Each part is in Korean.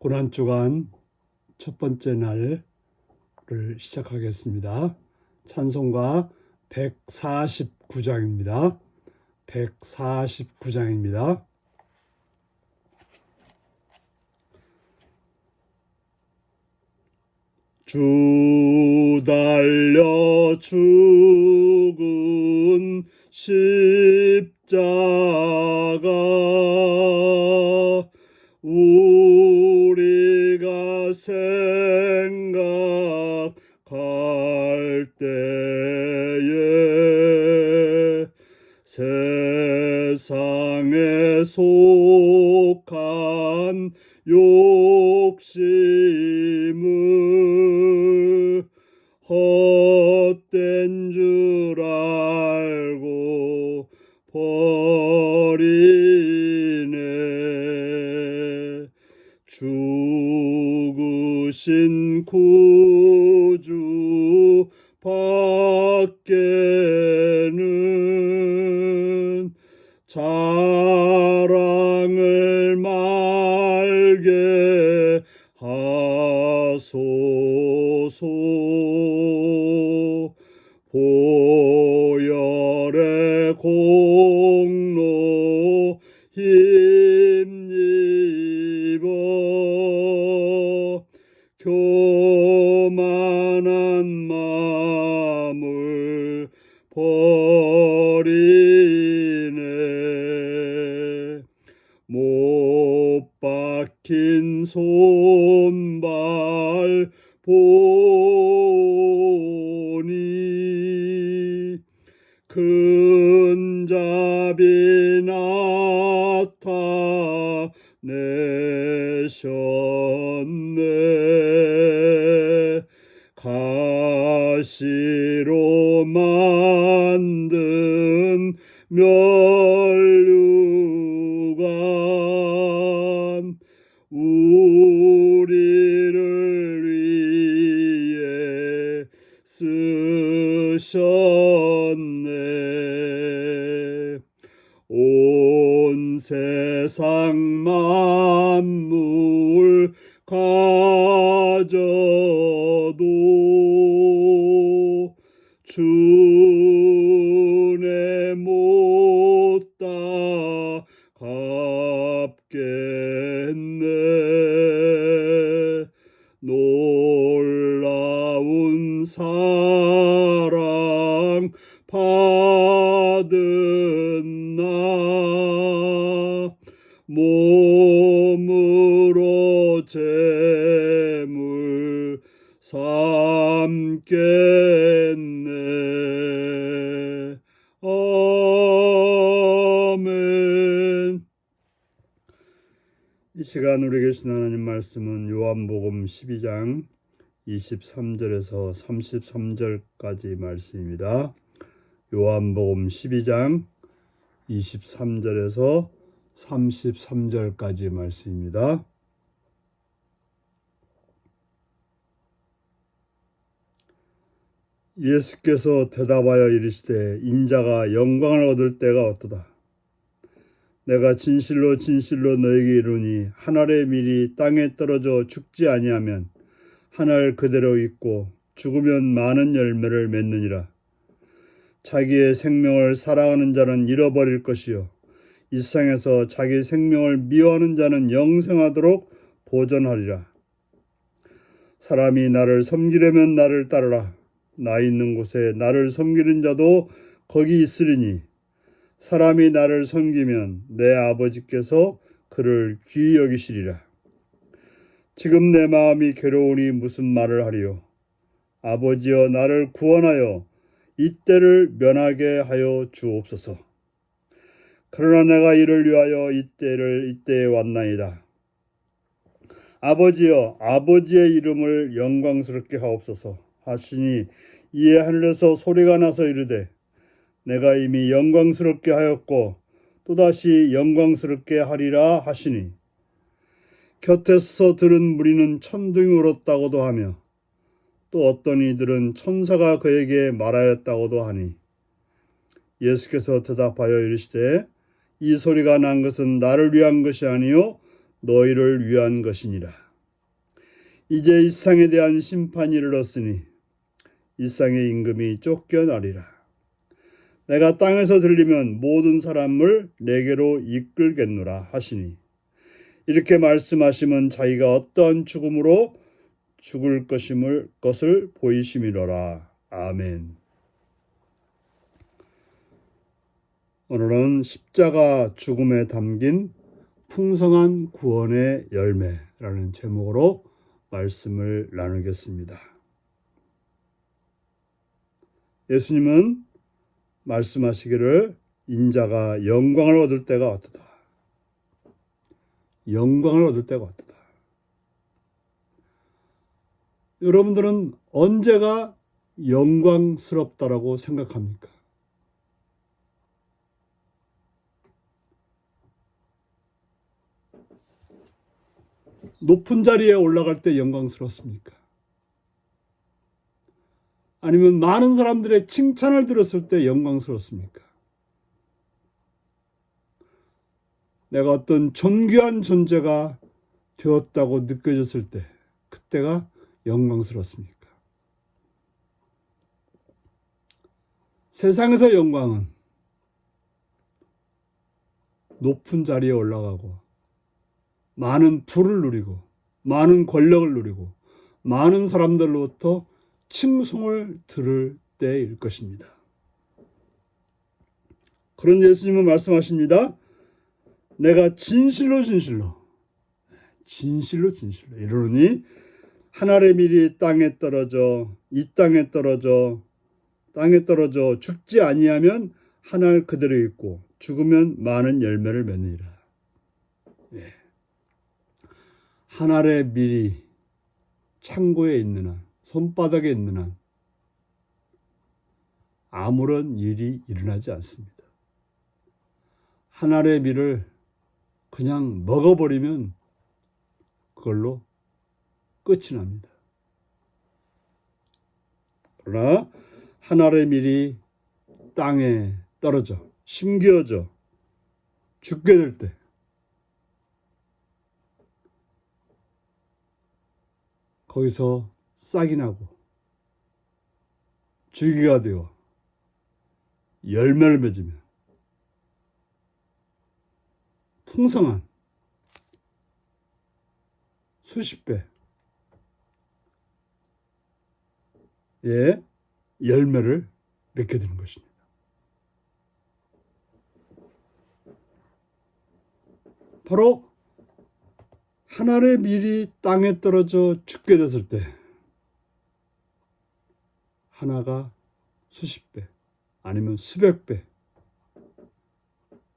고난 주간 첫 번째 날을 시작하겠습니다. 찬송가 149장입니다. 149장입니다. 주 달려 죽은 십자가 생각할 때에 세상에 속한 욕심 죽으 박힌 손 우리를 위해 쓰셨네. 온 세상 만물 가져도 주 시간 우리에게 주신 하나님 말씀은 요한복음 12장 23절에서 33절까지 말씀입니다. 요한복음 12장 23절에서 33절까지 말씀입니다. 예수께서 대답하여 이르시되 인자가 영광을 얻을 때가 어떠다. 내가 진실로 진실로 너에게 이르니 한 알의 밀이 땅에 떨어져 죽지 아니하면 한 알 그대로 있고 죽으면 많은 열매를 맺느니라. 자기의 생명을 사랑하는 자는 잃어버릴 것이요 이 세상에서 자기 생명을 미워하는 자는 영생하도록 보존하리라. 사람이 나를 섬기려면 나를 따르라. 나 있는 곳에 나를 섬기는 자도 거기 있으리니 사람이 나를 섬기면 내 아버지께서 그를 귀히 여기시리라. 지금 내 마음이 괴로우니 무슨 말을 하리요? 아버지여 나를 구원하여 이때를 면하게 하여 주옵소서. 그러나 내가 이를 위하여 이때를 이때에 왔나이다. 아버지여 아버지의 이름을 영광스럽게 하옵소서 하시니 이에 하늘에서 소리가 나서 이르되 내가 이미 영광스럽게 하였고 또다시 영광스럽게 하리라 하시니 곁에서 들은 무리는 천둥이 울었다고도 하며 또 어떤 이들은 천사가 그에게 말하였다고도 하니 예수께서 대답하여 이르시되 이 소리가 난 것은 나를 위한 것이 아니요 너희를 위한 것이니라. 이제 이 세상에 대한 심판이 이르렀으니 이 세상의 임금이 쫓겨나리라. 내가 땅에서 들리면 모든 사람을 내게로 이끌겠노라 하시니 이렇게 말씀하시면 자기가 어떠한 죽음으로 죽을 것임을 것을 보이심이로라. 아멘. 오늘은 십자가 죽음에 담긴 풍성한 구원의 열매라는 제목으로 말씀을 나누겠습니다. 예수님은 말씀하시기를 인자가 영광을 얻을 때가 왔다. 영광을 얻을 때가 왔다. 여러분들은 언제가 영광스럽다라고 생각합니까? 높은 자리에 올라갈 때 영광스럽습니까? 아니면 많은 사람들의 칭찬을 들었을 때 영광스럽습니까? 내가 어떤 존귀한 존재가 되었다고 느껴졌을 때 그때가 영광스럽습니까? 세상에서 영광은 높은 자리에 올라가고 많은 부를 누리고 많은 권력을 누리고 많은 사람들로부터 칭송을 들을 때일 것입니다. 그런 예수님은 말씀하십니다. 내가 진실로 진실로 진실로 진실로 이러니 하늘의 밀이 땅에 떨어져 이 땅에 떨어져 땅에 떨어져 죽지 아니하면 하늘 그대로 있고 죽으면 많은 열매를 맺느니라. 예. 하늘의 밀이 창고에 한, 손바닥에 있는 한, 아무런 일이 일어나지 않습니다. 하늘의 밀을 그냥 먹어버리면 그걸로 끝이 납니다. 그러나 하늘의 밀이 땅에 떨어져 심겨져 죽게 될 때 거기서 싹이 나고 줄기가 되어 열매를 맺으면 풍성한 수십 배의 열매를 맺게 되는 것입니다. 바로 하늘의 밀이 땅에 떨어져 죽게 됐을 때 하나가 수십 배 아니면 수백 배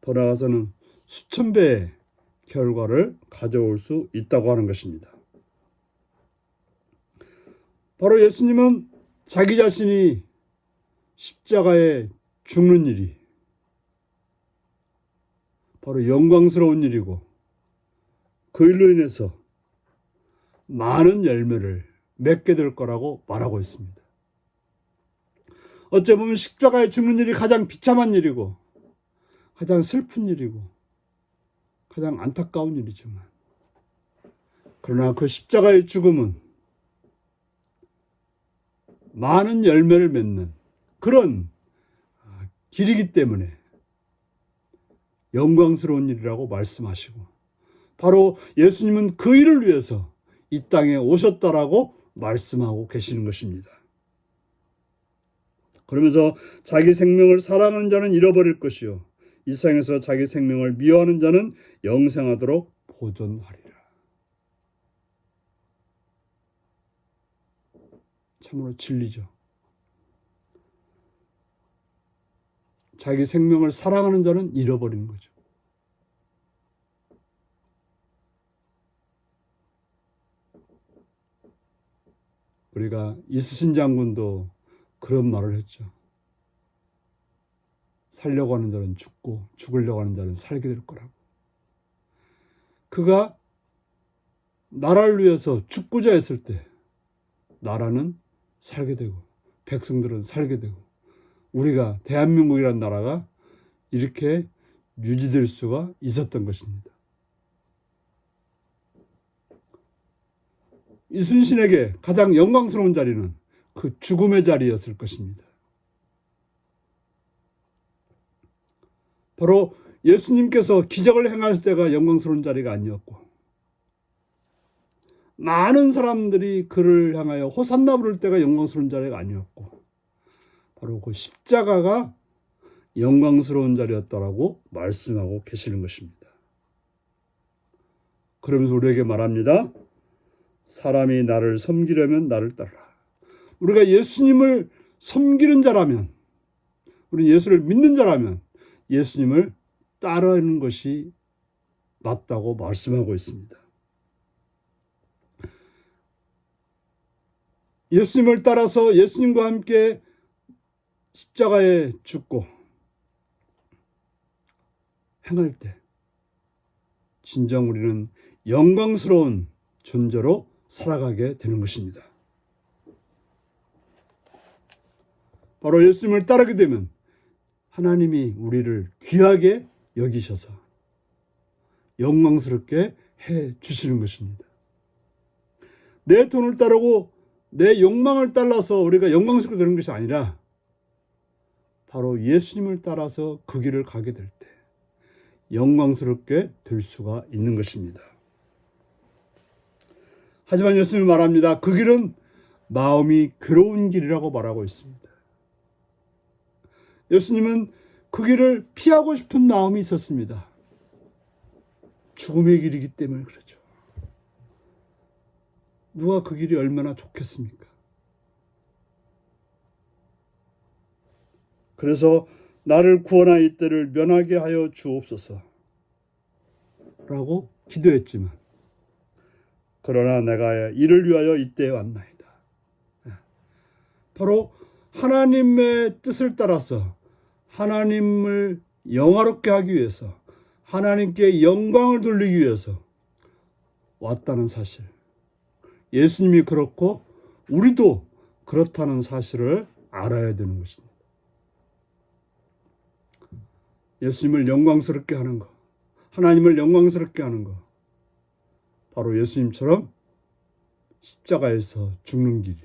돌아가서는 수천 배의 결과를 가져올 수 있다고 하는 것입니다. 바로 예수님은 자기 자신이 십자가에 죽는 일이 바로 영광스러운 일이고 그 일로 인해서 많은 열매를 맺게 될 거라고 말하고 있습니다. 어째 보면 십자가에 죽는 일이 가장 비참한 일이고 가장 슬픈 일이고 가장 안타까운 일이지만 그러나 그 십자가의 죽음은 많은 열매를 맺는 그런 길이기 때문에 영광스러운 일이라고 말씀하시고 바로 예수님은 그 일을 위해서 이 땅에 오셨다라고 말씀하고 계시는 것입니다. 그러면서 자기 생명을 사랑하는 자는 잃어버릴 것이요 이 세상에서 자기 생명을 미워하는 자는 영생하도록 보존하리라. 참으로 진리죠. 자기 생명을 사랑하는 자는 잃어버리는 거죠. 우리가 이수신 장군도 그런 말을 했죠. 살려고 하는 자는 죽고 죽으려고 하는 자는 살게 될 거라고. 그가 나라를 위해서 죽고자 했을 때 나라는 살게 되고 백성들은 살게 되고 우리가 대한민국이라는 나라가 이렇게 유지될 수가 있었던 것입니다. 이순신에게 가장 영광스러운 자리는 그 죽음의 자리였을 것입니다. 바로 예수님께서 기적을 행할 때가 영광스러운 자리가 아니었고 많은 사람들이 그를 향하여 호산나 부를 때가 영광스러운 자리가 아니었고 바로 그 십자가가 영광스러운 자리였다라고 말씀하고 계시는 것입니다. 그러면서 우리에게 말합니다. 사람이 나를 섬기려면 나를 따라. 우리가 예수님을 섬기는 자라면, 우리 예수를 믿는 자라면 예수님을 따르는 것이 맞다고 말씀하고 있습니다. 예수님을 따라서 예수님과 함께 십자가에 죽고 행할 때 진정 우리는 영광스러운 존재로 살아가게 되는 것입니다. 바로 예수님을 따르게 되면 하나님이 우리를 귀하게 여기셔서 영광스럽게 해 주시는 것입니다. 내 돈을 따르고 내 욕망을 따라서 우리가 영광스럽게 되는 것이 아니라 바로 예수님을 따라서 그 길을 가게 될 때 영광스럽게 될 수가 있는 것입니다. 하지만 예수님은 말합니다. 그 길은 마음이 괴로운 길이라고 말하고 있습니다. 예수님은 그 길을 피하고 싶은 마음이 있었습니다. 죽음의 길이기 때문에 그렇죠. 누가 그 길이 얼마나 좋겠습니까? 그래서 나를 구원하여 이때를 면하게 하여 주옵소서. 라고 기도했지만, 그러나 내가 이를 위하여 이때에 왔나이다. 바로 하나님의 뜻을 따라서 하나님을 영화롭게 하기 위해서 하나님께 영광을 돌리기 위해서 왔다는 사실. 예수님이 그렇고 우리도 그렇다는 사실을 알아야 되는 것입니다. 예수님을 영광스럽게 하는 것, 하나님을 영광스럽게 하는 것, 바로 예수님처럼 십자가에서 죽는 길이.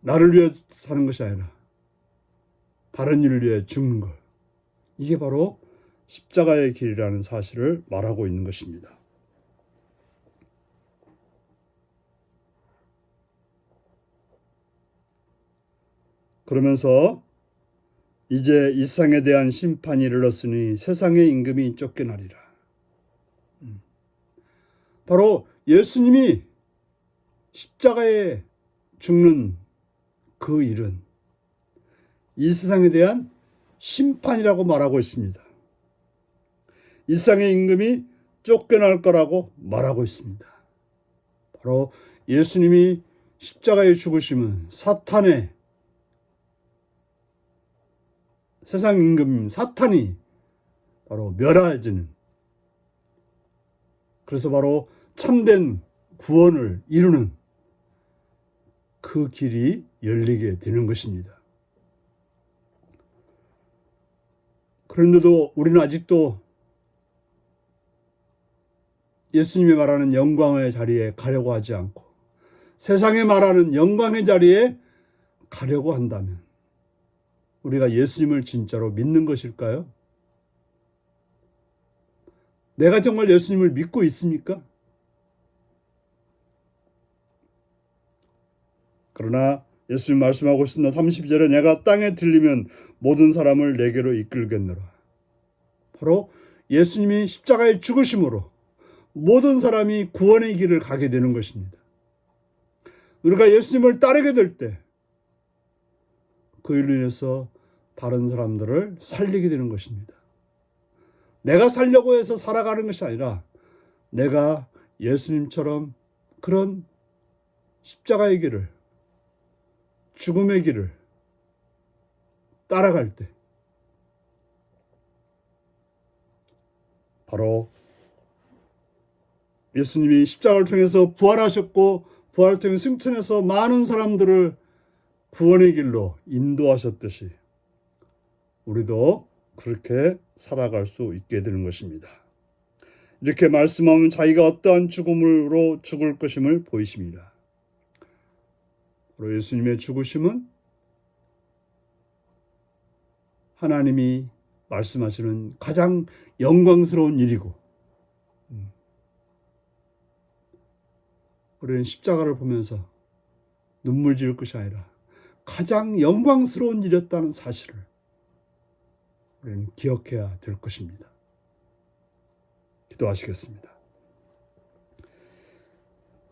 나를 위해 사는 것이 아니라 일을 위해 죽는 것. 이게 바로 십자가의 길이라는 사실을 말하고 있는 것입니다. 그러면서 이제 이 세상에 대한 심판이 이르렀으니 세상의 임금이 쫓겨나리라. 음. 바로 예수님이 십자가에 죽는 그 일은 이 세상에 대한 심판이라고 말하고 있습니다. 이 세상의 임금이 쫓겨날 거라고 말하고 있습니다. 바로 예수님이 십자가에 죽으심은 사탄의 세상 임금 사탄이 바로 멸하여지는 그래서 바로 참된 구원을 이루는 그 길이 열리게 되는 것입니다. 그런데도 우리는 아직도 예수님이 말하는 영광의 자리에 가려고 하지 않고 세상에 말하는 영광의 자리에 가려고 한다면 우리가 예수님을 진짜로 믿는 것일까요? 내가 정말 예수님을 믿고 있습니까? 그러나 예수님 말씀하고 있습니다. 32절에 내가 땅에 들리면 모든 사람을 내게로 이끌겠노라. 바로 예수님이 십자가에 죽으심으로 모든 사람이 구원의 길을 가게 되는 것입니다. 우리가 예수님을 따르게 될 때 그 일로 인해서 다른 사람들을 살리게 되는 것입니다. 내가 살려고 해서 살아가는 것이 아니라 내가 예수님처럼 그런 십자가의 길을 죽음의 길을 따라갈 때 바로 예수님이 십자가를 통해서 부활하셨고 부활을 통해 승천해서 많은 사람들을 구원의 길로 인도하셨듯이 우리도 그렇게 살아갈 수 있게 되는 것입니다. 이렇게 말씀하면 자기가 어떠한 죽음으로 죽을 것임을 보이십니다. 바로 예수님의 죽으심은 하나님이 말씀하시는 가장 영광스러운 일이고, 음. 우리는 십자가를 보면서 눈물 지을 것이 아니라 가장 영광스러운 일이었다는 사실을 우리는 기억해야 될 것입니다. 기도하시겠습니다.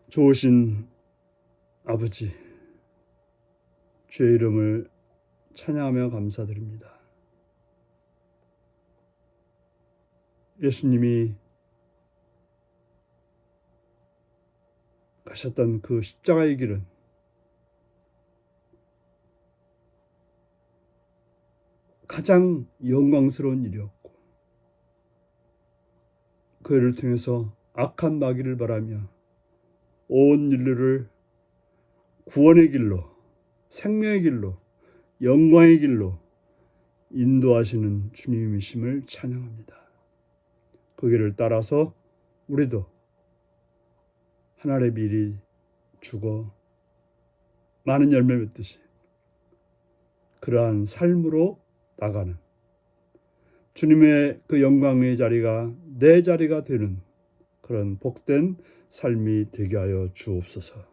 좋으신 아버지, 주의 이름을 찬양하며 감사드립니다. 예수님이 가셨던 그 십자가의 길은 가장 영광스러운 일이었고 그 일을 통해서 악한 마귀를 바라며 온 인류를 구원의 길로 생명의 길로 영광의 길로 인도하시는 주님이심을 찬양합니다. 그 길을 따라서 우리도 하나님의 미리 죽어 많은 열매 맺듯이 그러한 삶으로 나가는 주님의 그 영광의 자리가 내 자리가 되는 그런 복된 삶이 되게 하여 주옵소서.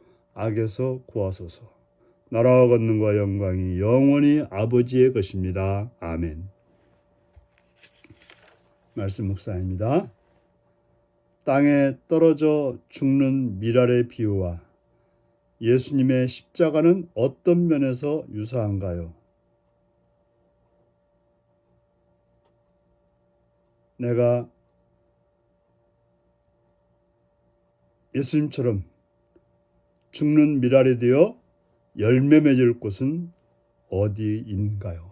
악에서 구하소서. 나라와 권능과 영광이 영원히 아버지의 것입니다. 아멘. 말씀 묵상입니다. 땅에 떨어져 죽는 미랄의 비유와 예수님의 십자가는 어떤 면에서 유사한가요? 내가 예수님처럼 죽는 미랄이 되어 열매 맺을 곳은 어디인가요?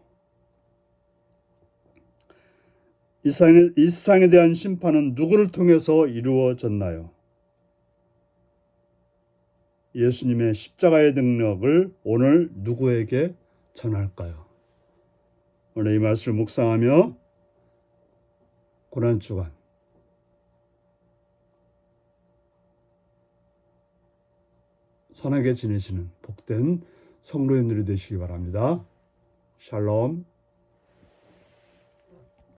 이 세상에, 이 세상에 대한 심판은 누구를 통해서 이루어졌나요? 예수님의 십자가의 능력을 오늘 누구에게 전할까요? 오늘 이 말씀을 묵상하며 고난주간 선하게 지내시는 복된 성도님들이 되시기 바랍니다. 샬롬